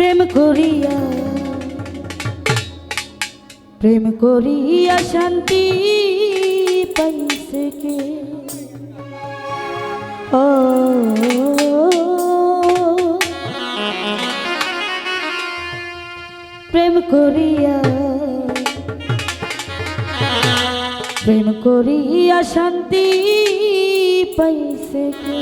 প্রেম করিয়া প্রেম করিয়া শান্তি পাইছে কে? ও, প্রেম করিয়া প্রেম করিয়া শান্তি পাইছে কে?